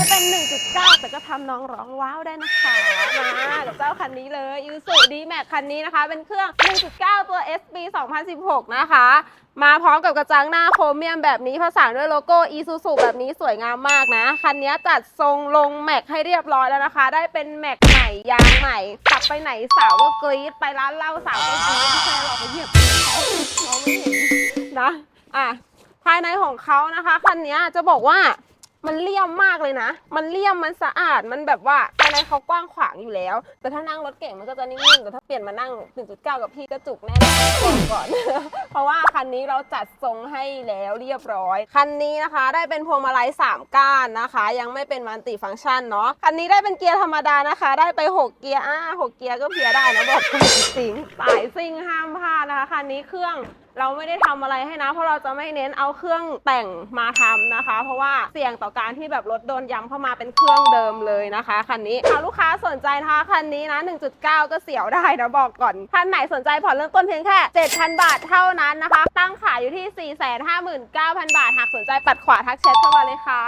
จะเป็น 1.9 แต่ก็ทำน้องร้องว้าวได้นะคะ มากับเจ้าคันนี้เลยยูสุดีแม็กคันนี้นะคะ เป็นเครื่อง 1.9 ตัว SB 2016 นะคะ มาพร้อมกับกระจังหน้าโครเมียมแบบนี้ผสานด้วยโลโก้ Isuzu แบบนี้สวยงามมากนะ คันนี้จัดทรงลงแม็กให้เรียบร้อยแล้วนะคะ ได้เป็นแม็กใหม่ยางใหม่ขับไปไหนสาวก็กรี๊ดไปร้านเหล้าสาวก็กรี๊ดที่แค่หลอกไปเหยียบเขามองไม่เห็นนะอะภายในของเขานะคะ คันนี้จะบอกว่า มันเลี่ยมมากเลยนะ มันเลี่ยม มันสะอาด มันแบบว่าภายในเขากว้างขวางอยู่แล้ว แต่ถ้านั่งรถเก่งมันก็จะนิ่งๆ แต่ถ้าเปลี่ยนมานั่ง 1.9 กับพี่ก็จุกแน่นอนบอกก่อน เพราะว่าคันนี้เราจัดทรงให้แล้วเรียบร้อย คันนี้นะคะ ได้เป็นพวงมาลัย3ก้านนะคะ ยังไม่เป็นมัลติฟังก์ชันเนาะ คันนี้ได้เป็นเกียร์ธรรมดานะคะ ได้ไป 6 เกียร์อ่า6เกียร์ก็เพียได้นะบอกจริงสายซิ่งห้ามพลาดนะคะ คันนี้เครื่องเราไม่ได้ทำอะไรให้นะ เพราะเราจะไม่เน้นเอาเครื่องแต่งมาทำนะคะ เพราะว่าเสี่ยงต่อการที่แบบรถโดนย้ำเข้ามาเป็นเครื่องเดิมเลยนะคะคันนี้ถ้าลูกค้าสนใจนะคะคันนี้นะ 1.9 ก็เสียวได้นะบอกก่อนท่านไหนสนใจผ่อนเริ่มต้นเพียงแค่ 7,000 บาทเท่านั้นนะคะ ตั้งขายอยู่ที่ 459,000 บาท หากสนใจปัดขวาทักแชทเข้ามาเลยค่ะ